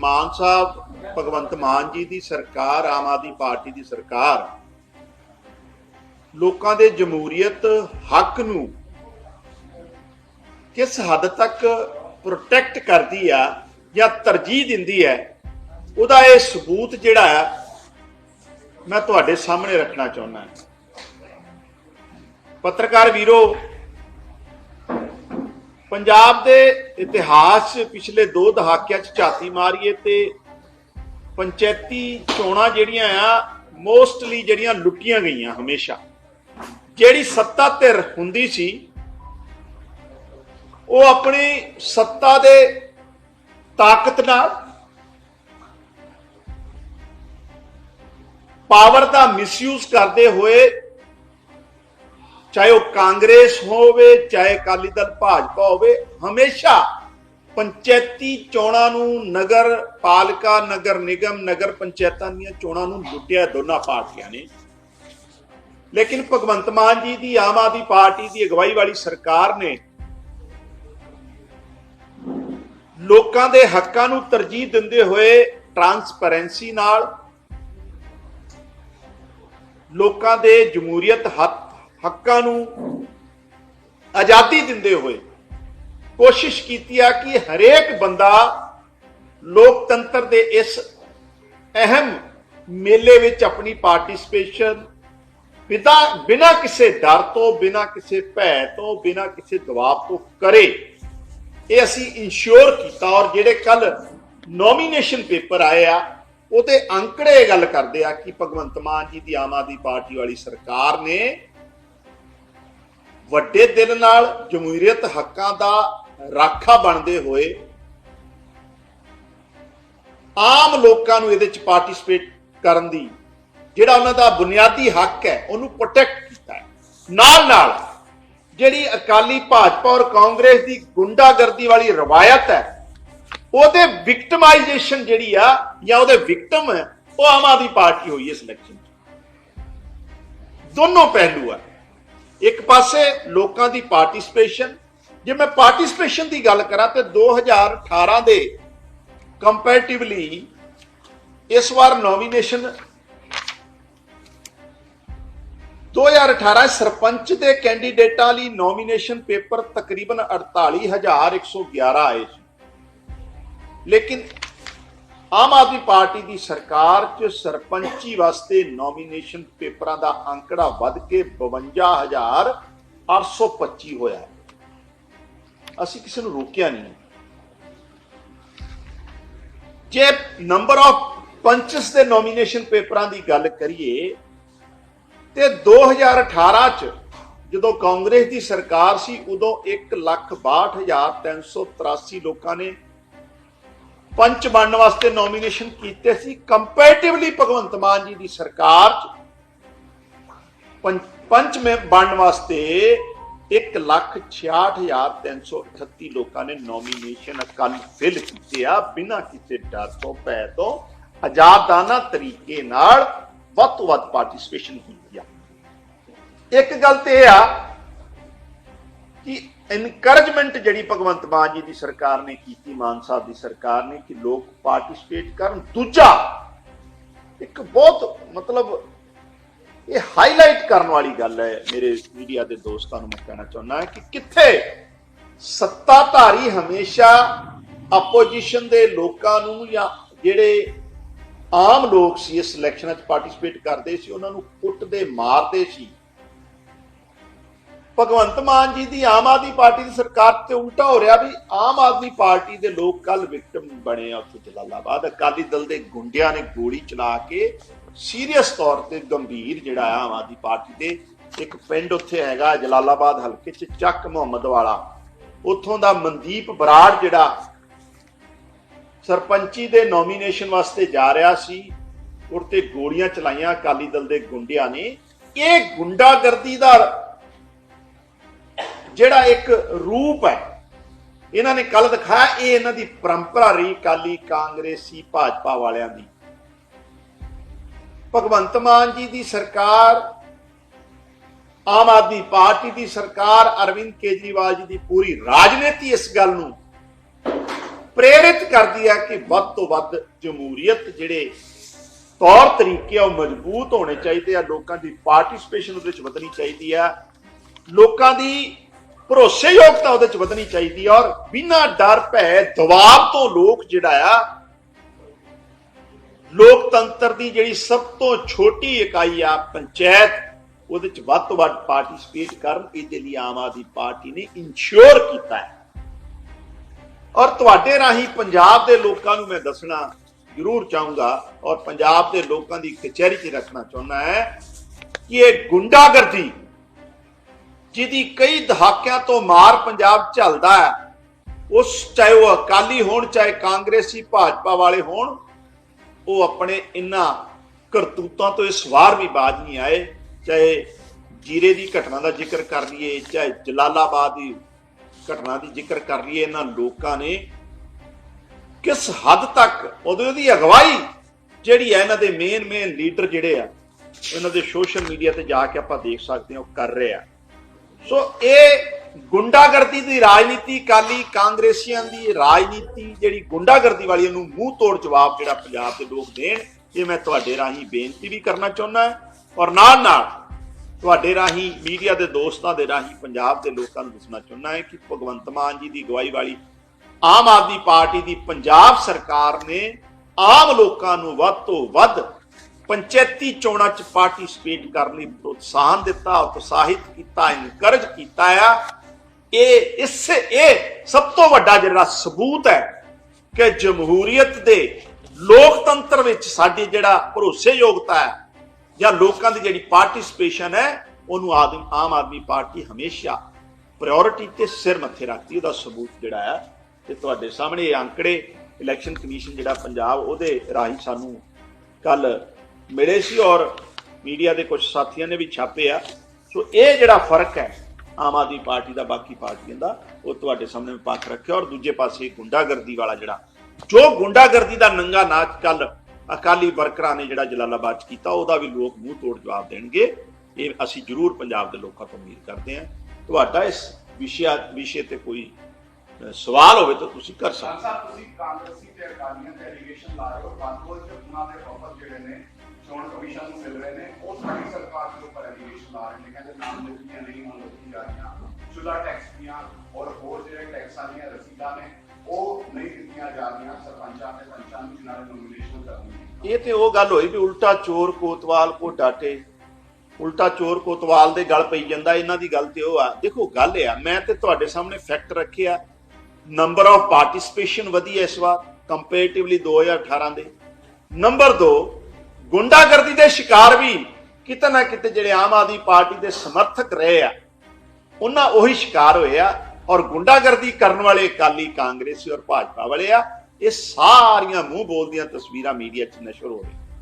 ਮਾਨ ਸਾਹਿਬ, ਭਗਵੰਤ ਮਾਨ ਜੀ ਦੀ ਸਰਕਾਰ, ਆਮ ਆਦਮੀ ਪਾਰਟੀ ਦੀ ਸਰਕਾਰ। ਲੋਕਾਂ ਦੇ ਜਮਹੂਰੀਅਤ ਹੱਕ ਨੂੰ ਕਿਸ ਹੱਦ ਤੱਕ ਪ੍ਰੋਟੈਕਟ ਕਰਦੀ ਆ ਜਾਂ ਤਰਜੀਹ ਦਿੰਦੀ ਹੈ, ਉਹਦਾ ਇਹ ਸਬੂਤ ਜਿਹੜਾ ਹੈ ਮੈਂ ਤੁਹਾਡੇ ਸਾਹਮਣੇ ਰੱਖਣਾ ਚਾਹੁੰਦਾ। ਹਾਂ ਪੱਤਰਕਾਰ ਵੀਰੋ ਪੰਜਾਬ ਦੇ ਇਤਿਹਾਸ 'ਚ ਪਿਛਲੇ ਦੋ ਦਹਾਕਿਆਂ 'ਚ ਝਾਤੀ ਮਾਰੀਏ ਤੇ ਪੰਚਾਇਤੀ ਚੋਣਾਂ ਜਿਹੜੀਆਂ ਆ ਮੋਸਟਲੀ ਜਿਹੜੀਆਂ ਲੁੱਟੀਆਂ ਗਈਆਂ ਹਮੇਸ਼ਾ। ਜਿਹੜੀ ਸੱਤਾ ਧਿਰ ਹੁੰਦੀ ਸੀ, ਉਹ ਆਪਣੀ ਸੱਤਾ ਦੇ ਤਾਕਤ ਨਾਲ ਪਾਵਰ ਦਾ ਮਿਸਯੂਜ਼ ਕਰਦੇ ਹੋਏ ਚਾਹੇ ਉਹ ਕਾਂਗਰਸ ਹੋਵੇ, ਚਾਹੇ ਅਕਾਲੀ ਦਲ, ਭਾਜਪਾ ਹੋਵੇ, ਹਮੇਸ਼ਾ ਪੰਚਾਇਤੀ ਚੋਣਾਂ ਨੂੰ ਨਗਰ ਪਾਲਿਕਾ, ਨਗਰ ਨਿਗਮ, ਨਗਰ ਪੰਚਾਇਤਾਂ ਦੀਆਂ ਚੋਣਾਂ ਨੂੰ ਲੁੱਟਿਆ ਦੋਨਾਂ ਪਾਰਟੀਆਂ ਨੇ। ਲੇਕਿਨ ਭਗਵੰਤ ਮਾਨ ਜੀ ਦੀ, ਆਮ ਆਦਮੀ ਪਾਰਟੀ ਦੀ ਅਗਵਾਈ ਵਾਲੀ ਸਰਕਾਰ ਨੇ ਲੋਕਾਂ ਦੇ ਹੱਕਾਂ ਨੂੰ ਤਰਜੀਹ ਦਿੰਦੇ ਹੋਏ ਟਰਾਂਸਪੈਰੈਂਸੀ ਨਾਲ ਲੋਕਾਂ ਦੇ ਜਮਹੂਰੀਅਤ ਹੱਕ ਹੱਕਾਂ ਨੂੰ ਆਜ਼ਾਦੀ ਦਿੰਦੇ ਹੋਏ ਕੋਸ਼ਿਸ਼ ਕੀਤੀ ਆ ਕਿ ਹਰੇਕ ਬੰਦਾ ਲੋਕਤੰਤਰ ਦੇ ਇਸ ਅਹਿਮ ਮੇਲੇ ਵਿੱਚ ਆਪਣੀ ਪਾਰਟਿਸਪੇਸ਼ਨ ਬਿਨਾ ਬਿਨਾ ਕਿਸੇ ਡਰ ਤੋਂ, ਬਿਨਾ ਕਿਸੇ ਭੈ ਤੋਂ, ਬਿਨਾ ਕਿਸੇ ਦਬਾਅ ਤੋਂ ਕਰੇ। ਇਹ ਅਸੀਂ ਇੰਸ਼ੋਰ ਕੀਤਾ ਔਰ ਜਿਹੜੇ ਕੱਲ ਨੋਮੀਨੇਸ਼ਨ ਪੇਪਰ ਆਏ ਆ ਉਹਦੇ ਅੰਕੜੇ ਇਹ ਗੱਲ ਕਰਦੇ ਆ ਕਿ ਭਗਵੰਤ ਮਾਨ ਜੀ ਦੀ ਆਮ ਆਦਮੀ ਪਾਰਟੀ ਵਾਲੀ ਸਰਕਾਰ ਨੇ ਵੱਡੇ ਦਿਲ ਨਾਲ ਜਮਹੂਰੀਅਤ ਹੱਕਾਂ ਦਾ ਰਾਖਾ ਬਣਦੇ ਹੋਏ ਆਮ ਲੋਕਾਂ ਨੂੰ ਇਹਦੇ ਚ ਪਾਰਟਿਸਿਪੇਟ ਕਰਨ ਦੀ, ਜਿਹੜਾ ਉਹਨਾਂ ਦਾ ਬੁਨਿਆਦੀ ਹੱਕ ਹੈ, ਉਹਨੂੰ ਪ੍ਰੋਟੈਕਟ ਕੀਤਾ ਹੈ। ਨਾਲ ਨਾਲ ਜਿਹੜੀ ਅਕਾਲੀ ਭਾਜਪਾ ਔਰ ਕਾਂਗਰਸ ਦੀ ਗੁੰਡਾਗਰਦੀ ਵਾਲੀ ਰਵਾਇਤ ਹੈ, ਉਹਦੇ ਵਿਕਟਮਾਈਜੇਸ਼ਨ ਜਿਹੜੀ ਆ, ਜਾਂ ਉਹਦੇ ਵਿਕਟਮ ਹੈ ਉਹ ਆਮ ਆਦਮੀ ਪਾਰਟੀ ਹੋਈ ਇਸ ਇਲੈਕਸ਼ਨ 'ਚ। ਦੋਨੋਂ ਪਹਿਲੂ ਆ। ਇੱਕ ਪਾਸੇ ਲੋਕਾਂ ਦੀ ਪਾਰਟਿਸਪੇਸ਼ਨ ਜੇ ਮੈਂ ਪਾਰਟਿਸਪੇਸ਼ਨ ਦੀ ਗੱਲ ਕਰਾਂ ਤੇ 2018 ਦੇ ਕੰਪੈਰੀਟਿਵਲੀ ਇਸ ਵਾਰ ਨੋਮੀਨੇਸ਼ਨ 2018 ਸਰਪੰਚ ਦੇ ਕੈਂਡੀਡੇਟਾਂ ਲਈ ਨੋਮੀਨੇਸ਼ਨ ਪੇਪਰ ਤਕਰੀਬਨ 48111 ਆਏ ਸੀ। ਲੇਕਿਨ ਆਮ ਆਦਮੀ ਪਾਰਟੀ ਦੀ ਸਰਕਾਰ 'ਚ ਸਰਪੰਚੀ ਵਾਸਤੇ ਨੋਮੀਨੇਸ਼ਨ ਪੇਪਰਾਂ ਦਾ ਅੰਕੜਾ ਵੱਧ ਕੇ 52825 ਹੋਇਆ ਅਸੀਂ ਕਿਸੇ ਨੂੰ ਰੋਕਿਆ ਨਹੀਂ ਜੇ ਨੰਬਰ ਆਫ ਪੰਚਸ ਦੇ ਨੋਮੀਨੇਸ਼ਨ ਪੇਪਰਾਂ ਦੀ ਗੱਲ ਕਰੀਏ, ਤੇ 2018 ਚ ਜਦੋਂ ਕਾਂਗਰਸ ਦੀ ਸਰਕਾਰ ਸੀ, ਉਦੋਂ 162383 ਲੋਕਾਂ ਨੇ ਪੰਚ ਬਣਨ ਵਾਸਤੇ ਨੋਮੀਨੇਸ਼ਨ ਕੀਤੇ ਸੀ ਕੰਪੈਰੀਟਿਵਲੀ ਭਗਵੰਤ ਮਾਨ ਜੀ ਦੀ ਸਰਕਾਰ ਚ। ਪੰਚ- ਪੰਚ ਮੇ ਬਣਨ ਵਾਸਤੇ 166338 ਲੋਕਾਂ ਨੇ ਨੋਮੀਨੇਸ਼ਨ ਅਕਾਲੀ ਫਿਲ ਕੀਤੇ ਆ, ਬਿਨਾਂ ਕਿਸੇ ਡਰ ਤੋਂ, ਭੈ ਤੋਂ, ਆਜ਼ਾਦਾਨਾ ਤਰੀਕੇ ਨਾਲ ਵੱਧ ਤੋਂ ਵੱਧ ਪਾਰਟਿਸਿਪੇਸ਼ਨ ਕੀਤੀ ਆ। ਇੱਕ ਗੱਲ ਤੇ ਇਹ ਆ ਕਿ ਇਨਕਰੇਜਮੈਂਟ ਜਿਹੜੀ ਭਗਵੰਤ ਮਾਨ ਜੀ ਦੀ ਸਰਕਾਰ ਨੇ ਕੀਤੀ, ਮਾਨ ਸਾਹਿਬ ਦੀ ਸਰਕਾਰ ਨੇ, ਕਿ ਲੋਕ ਪਾਰਟਿਸਿਪੇਟ ਕਰਨ। ਦੂਜਾ, ਇੱਕ ਬਹੁਤ ਮਤਲਬ ਇਹ ਹਾਈਲਾਈਟ ਕਰਨ ਵਾਲੀ ਗੱਲ ਹੈ, ਮੇਰੇ ਮੀਡੀਆ ਦੇ ਦੋਸਤਾਂ ਨੂੰ ਮੈਂ ਕਹਿਣਾ ਚਾਹੁੰਦਾ ਕਿ ਕਿੱਥੇ ਸੱਤਾਧਾਰੀ ਹਮੇਸ਼ਾ ਆਪੋਜੀਸ਼ਨ ਦੇ ਲੋਕਾਂ ਨੂੰ ਜਾਂ ਜਿਹੜੇ ਆਮ ਲੋਕ ਸੀ, ਇਸ ਇਲੈਕਸ਼ਨਾਂ 'ਚ ਪਾਰਟਿਸਿਪੇਟ ਕਰਦੇ ਸੀ, ਉਹਨਾਂ ਨੂੰ ਕੁੱਟਦੇ, ਮਾਰਦੇ ਸੀ। ਭਗਵੰਤ ਮਾਨ ਜੀ ਦੀ ਆਮ ਆਦਮੀ ਪਾਰਟੀ ਦੀ ਸਰਕਾਰ ਤੇ ਉਲਟਾ ਹੋ ਰਿਹਾ ਵੀ ਆਮ ਆਦਮੀ ਪਾਰਟੀ ਦੇ ਲੋਕ ਕੱਲ ਵਿਕਟਮ ਬਣੇ ਆ ਉੱਥੇ ਜਲਾਲਾਬਾਦ। ਅਕਾਲੀ ਦਲ ਦੇ ਗੁੰਡਿਆਂ ਨੇ ਗੋਲੀ ਚਲਾ ਕੇ ਸੀਰੀਅਸ ਤੌਰ ਤੇ ਗੰਭੀਰ ਜਿਹੜਾ ਆਮ ਆਦਮੀ ਪਾਰਟੀ ਦੇ ਇੱਕ ਪਿੰਡ ਉੱਥੇ ਹੈਗਾ ਜਲਾਲਾਬਾਦ ਹਲਕੇ ਚ ਚੱਕ ਮੁਹੰਮਦ ਵਾਲਾ। ਉੱਥੋਂ ਦਾ ਮਨਦੀਪ ਬਰਾੜ ਜਿਹੜਾ ਸਰਪੰਚੀ ਦੇ ਨੋਮੀਨੇਸ਼ਨ ਵਾਸਤੇ ਜਾ ਰਿਹਾ ਸੀ, ਉਰ ਤੇ ਗੋਲੀਆਂ ਚਲਾਈਆਂ ਅਕਾਲੀ ਦਲ ਦੇ ਗੁੰਡਿਆਂ ਨੇ। ਇਹ ਗੁੰਡਾਗਰਦੀ ਦਾ ਜਿਹੜਾ ਇੱਕ ਰੂਪ ਹੈ, ਇਹਨਾਂ ਨੇ ਕੱਲ ਦਿਖਾਇਆ, ਇਹ ਇਹਨਾਂ ਦੀ ਪਰੰਪਰਾ ਰਹੀ ਕਾਲੀ ਕਾਂਗਰਸੀ ਭਾਜਪਾ ਵਾਲਿਆਂ ਦੀ। ਭਗਵੰਤ ਮਾਨ ਜੀ ਦੀ ਸਰਕਾਰ, ਆਮ ਆਦਮੀ ਪਾਰਟੀ ਦੀ ਸਰਕਾਰ, ਅਰਵਿੰਦ ਕੇਜਰੀਵਾਲ ਜੀ ਦੀ ਪੂਰੀ ਰਾਜਨੀਤੀ ਇਸ ਗੱਲ ਨੂੰ ਪ੍ਰੇਰਿਤ ਕਰਦੀ ਹੈ ਕਿ ਵੱਧ ਤੋਂ ਵੱਧ ਜਮਹੂਰੀਅਤ ਜਿਹੜੇ ਤੌਰ ਤਰੀਕੇ ਆ, ਉਹ ਮਜ਼ਬੂਤ ਹੋਣੇ ਚਾਹੀਦੇ ਆ। ਲੋਕਾਂ ਦੀ ਪਾਰਟਿਸਪੇਸ਼ਨ ਉਹਦੇ ਵਿੱਚ ਵਧਣੀ ਚਾਹੀਦੀ ਆ। ਲੋਕਾਂ ਦੀ ਭਰੋਸੇਯੋਗਤਾ ਉਹਦੇ 'ਚ ਵਧਣੀ ਚਾਹੀਦੀ ਆ ਔਰ ਬਿਨਾਂ ਡਰ ਭੈ ਦਬਾਅ ਤੋਂ ਲੋਕ ਜਿਹੜਾ ਆ, ਲੋਕਤੰਤਰ ਦੀ ਜਿਹੜੀ ਸਭ ਤੋਂ ਛੋਟੀ ਇਕਾਈ ਆ ਪੰਚਾਇਤ, ਉਹਦੇ ਚ ਵੱਧ ਤੋਂ ਵੱਧ ਪਾਰਟਿਸਿਪੇਟ ਕਰਨ, ਇਹਦੇ ਲਈ ਆਮ ਆਦਮੀ ਪਾਰਟੀ ਨੇ ਇਨਸ਼ੋਰ ਕੀਤਾ ਹੈ। ਔਰ ਤੁਹਾਡੇ ਰਾਹੀਂ ਪੰਜਾਬ ਦੇ ਲੋਕਾਂ ਨੂੰ ਮੈਂ ਦੱਸਣਾ ਜ਼ਰੂਰ ਚਾਹੂੰਗਾ ਔਰ ਪੰਜਾਬ ਦੇ ਲੋਕਾਂ ਦੀ ਕਚਹਿਰੀ 'ਚ ਰੱਖਣਾ ਚਾਹੁੰਦਾ ਹੈ ਕਿ ਇਹ ਗੁੰਡਾਗਰਦੀ ਜਿਹਦੀ ਕਈ ਦਹਾਕਿਆਂ ਤੋਂ ਮਾਰ ਪੰਜਾਬ ਝੱਲਦਾ ਹੈ। ਉਸ ਚਾਹੇ ਉਹ ਅਕਾਲੀ ਹੋਣ, ਚਾਹੇ ਕਾਂਗਰਸੀ, ਭਾਜਪਾ ਵਾਲੇ ਹੋਣ, ਉਹ ਆਪਣੇ ਇਨ੍ਹਾਂ ਕਰਤੂਤਾਂ ਤੋਂ ਇਸ ਵਾਰ ਵੀ ਬਾਜ ਨਹੀਂ ਆਏ। ਚਾਹੇ ਜੀਰੇ ਦੀ ਘਟਨਾ ਦਾ ਜ਼ਿਕਰ ਕਰ ਲਈਏ, ਚਾਹੇ ਜਲਾਲਾਬਾਦ ਦੀ ਘਟਨਾ ਦੀ ਜ਼ਿਕਰ ਕਰ ਲਈਏ ਇਹਨਾਂ ਲੋਕਾਂ ਨੇ ਕਿਸ ਹੱਦ ਤੱਕ ਉਹਦੇ ਉਹਦੀ ਅਗਵਾਈ ਜਿਹੜੀ ਹੈ ਇਹਨਾਂ ਦੇ ਮੇਨ ਮੇਨ ਲੀਡਰ ਜਿਹੜੇ ਆ ਇਹਨਾਂ ਦੇ ਸੋਸ਼ਲ ਮੀਡੀਆ ਤੇ ਜਾ ਕੇ ਆਪਾਂ ਦੇਖ ਸਕਦੇ ਹਾਂ, ਉਹ ਕਰ ਰਹੇ ਆ। ਸੋ ਇਹ ਗੁੰਡਾਗਰਦੀ ਦੀ ਰਾਜਨੀਤੀ ਕਾਲੀ ਕਾਂਗਰਸੀਆਂ ਦੀ ਰਾਜਨੀਤੀ, ਜਿਹੜੀ ਗੁੰਡਾਗਰਦੀ ਵਾਲੀ ਨੂੰ ਮੂੰਹ ਤੋੜ ਜਵਾਬ ਜਿਹੜਾ ਪੰਜਾਬ ਦੇ ਲੋਕ ਦੇਣ, ਇਹ ਮੈਂ ਤੁਹਾਡੇ ਰਾਹੀਂ ਬੇਨਤੀ ਵੀ ਕਰਨਾ ਚਾਹੁੰਦਾ ਔਰ ਨਾਲ ਨਾਲ ਤੁਹਾਡੇ ਰਾਹੀਂ ਮੀਡੀਆ ਦੇ ਦੋਸਤਾਂ ਦੇ ਰਾਹੀਂ ਪੰਜਾਬ ਦੇ ਲੋਕਾਂ ਨੂੰ ਦੱਸਣਾ ਚਾਹੁੰਦਾ ਹੈ ਕਿ ਭਗਵੰਤ ਮਾਨ ਜੀ ਦੀ ਅਗਵਾਈ ਵਾਲੀ ਆਮ ਆਦਮੀ ਪਾਰਟੀ ਦੀ ਪੰਜਾਬ ਸਰਕਾਰ ਨੇ ਆਮ ਲੋਕਾਂ ਨੂੰ ਵੱਧ ਤੋਂ ਵੱਧ ਪੰਚਾਇਤੀ ਚੋਣਾਂ 'ਚ ਪਾਰਟਿਸਿਪੇਟ ਕਰਨ ਲਈ ਪ੍ਰੋਤਸਾਹਨ ਦਿੱਤਾ, ਉਤਸ਼ਾਹਿਤ ਕੀਤਾ ਇਨਕਰਜ ਕੀਤਾ ਆ। ਇਹ ਇਸ, ਇਹ ਸਭ ਤੋਂ ਵੱਡਾ ਜਿਹੜਾ ਸਬੂਤ ਹੈ ਕਿ ਜਮਹੂਰੀਅਤ ਦੇ ਲੋਕਤੰਤਰ ਵਿੱਚ ਸਾਡੀ ਜਿਹੜਾ ਭਰੋਸੇਯੋਗਤਾ ਹੈ ਜਾਂ ਲੋਕਾਂ ਦੀ ਜਿਹੜੀ ਪਾਰਟਿਸਿਪੇਸ਼ਨ ਹੈ, ਉਹਨੂੰ ਆਦਮ ਆਮ ਆਦਮੀ ਪਾਰਟੀ ਹਮੇਸ਼ਾ ਪ੍ਰਾਇੋਰਟੀ ਤੇ ਸਿਰ ਮੱਥੇ ਰੱਖਦੀ, ਉਹਦਾ ਸਬੂਤ ਜਿਹੜਾ ਹੈ, ਤੇ ਤੁਹਾਡੇ ਸਾਹਮਣੇ ਇਹ ਅੰਕੜੇ ਇਲੈਕਸ਼ਨ ਕਮਿਸ਼ਨ ਜਿਹੜਾ ਪੰਜਾਬ, ਉਹਦੇ ਰਾਹੀਂ ਸਾਨੂੰ ਕੱਲ ਮਿਲੇ ਸੀ ਔਰ ਮੀਡੀਆ ਦੇ ਕੁਝ ਸਾਥੀਆਂ ਨੇ ਵੀ ਛਾਪੇ ਆ। ਸੋ ਇਹ ਜਿਹੜਾ ਫ਼ਰਕ ਹੈ, ਆਮ ਆਦਮੀ ਪਾਰਟੀ ਦਾ, ਬਾਕੀ ਪਾਰਟੀਆਂ ਦਾ, ਉਹ ਤੁਹਾਡੇ ਸਾਹਮਣੇ ਪੱਖ ਰੱਖਿਆ ਔਰ ਦੂਜੇ ਪਾਸੇ ਗੁੰਡਾਗਰਦੀ ਵਾਲਾ ਜਿਹੜਾ, ਜੋ ਗੁੰਡਾਗਰਦੀ ਦਾ ਨੰਗਾ ਨਾਚ ਕੱਲ ਅਕਾਲੀ ਵਰਕਰਾਂ ਨੇ ਜਿਹੜਾ ਜਲਾਲਾਬਾਦ 'ਚ ਕੀਤਾ, ਉਹਦਾ ਵੀ ਲੋਕ ਮੂੰਹ ਤੋੜ ਜਵਾਬ ਦੇਣਗੇ। ਇਹ ਅਸੀਂ ਜ਼ਰੂਰ ਪੰਜਾਬ ਦੇ ਲੋਕਾਂ ਤੋਂ ਉਮੀਦ ਕਰਦੇ ਹਾਂ। ਤੁਹਾਡਾ ਇਸ ਵਿਸ਼ੇ ਵਿਸ਼ੇ ਤੇ ਕੋਈ ਸਵਾਲ ਹੋਵੇ ਤਾਂ ਤੁਸੀਂ ਕਰ ਸਕਦੇ ਹੋ। ਸਾਹਿਬ ਤੁਸੀਂ ਕਾਂਗਰਸੀ ਤੇ ਅਕਾਲੀਆਂ ਤੇ ਐਲੀਗੇਸ਼ਨ ਲਾ ਰਹੇ ਹੋ ਕਾਨੂੰਨ ਚ ਉਹਨਾਂ ਦੇ ਪ੍ਰੋਪਰ ਜਿਹੜੇ ਨੇ ਚੋਣ ਕਮਿਸ਼ਨ ਨੂੰ ਮਿਲ ਰਹੇ ਨੇ। ਉਹ ਸਾਡੀ ਸਰਕਾਰ ਦੇ ਉੱਪਰ ਐਲੀਗੇਸ਼ਨ ਲਾ ਰਹੇ ਨੇ। ਕਹਿੰਦੇ ਨਾਮ ਨਹੀਂ ਮੰਨ ਜਾ ਰਹੀਆਂ। ਸ਼ੁਦਾ ਟੈਕਸ ਦੀਆਂ ਔਰ ਹੋਰ ਜਿਹੜੇ ਟੈਕਸਾਂ ਦੀਆਂ ਰਸੀਦਾਂ ਨੇ, ਉਹ ਨਹੀਂ ਦਿੱਤੀਆਂ ਜਾ ਰਹੀਆਂ। ਸਰਪੰਚਾਂ ਤੇ ਪੰਚਾਂ ਨੂੰ ਜਿਨ੍ਹਾਂ ਨੇ ਨੋਮੀਨੇਸ਼ਨ ਕਰਨੀ ਇਹ ਤੇ ਉਹ ਗੱਲ ਹੋਈ ਵੀ ਉਲਟਾ ਚੋਰ ਕੋਤਵਾਲ ਕੋ ਡਾਟੇ ਉਲਟਾ ਚੋਰ ਕੋਤਵਾਲ ਦੇ ਗਲ ਪਈ ਜਾਂਦਾ, ਇਹਨਾਂ ਦੀ ਗੱਲ ਤੇ ਉਹ ਆ। ਦੇਖੋ, ਗੱਲ ਇਹ ਆ, ਮੈਂ ਤੇ ਤੁਹਾਡੇ ਸਾਹਮਣੇ ਫੈਕਟ ਰੱਖਿਆ। ਨੰਬਰ ਆਫ ਪਾਰਟਿਸਿਪੇਸ਼ਨ ਵਧੀ ਇਸ ਵਾਰ ਕੰਪੈਰੀਟਿਵਲੀ 2018 ਦੇ। ਨੰਬਰ 2 ਗੁੰਡਾਗਰਦੀ ਦੇ ਸ਼ਿਕਾਰ ਵੀ ਕਿਤੇ ਨਾ ਕਿਤੇ ਜਿਹੜੇ ਆਮ ਆਦਮੀ ਪਾਰਟੀ ਦੇ ਸਮਰਥਕ ਰਹੇ ਆ, ਉਹਨਾਂ ਉਹੀ ਸ਼ਿਕਾਰ ਹੋਏ ਆ ਔਰ ਗੁੰਡਾਗਰਦੀ ਕਰਨ ਵਾਲੇ ਅਕਾਲੀ ਕਾਂਗਰਸੀ ਔਰ ਭਾਜਪਾ ਵਾਲੇ ਆ, ਇਹ ਸਾਰੀਆਂ ਮੂੰਹ ਬੋਲਦੀਆਂ ਤਸਵੀਰਾਂ ਮੀਡੀਆ 'ਚ ਨਸ਼ਰ ਹੋ ਰਹੀਆਂ।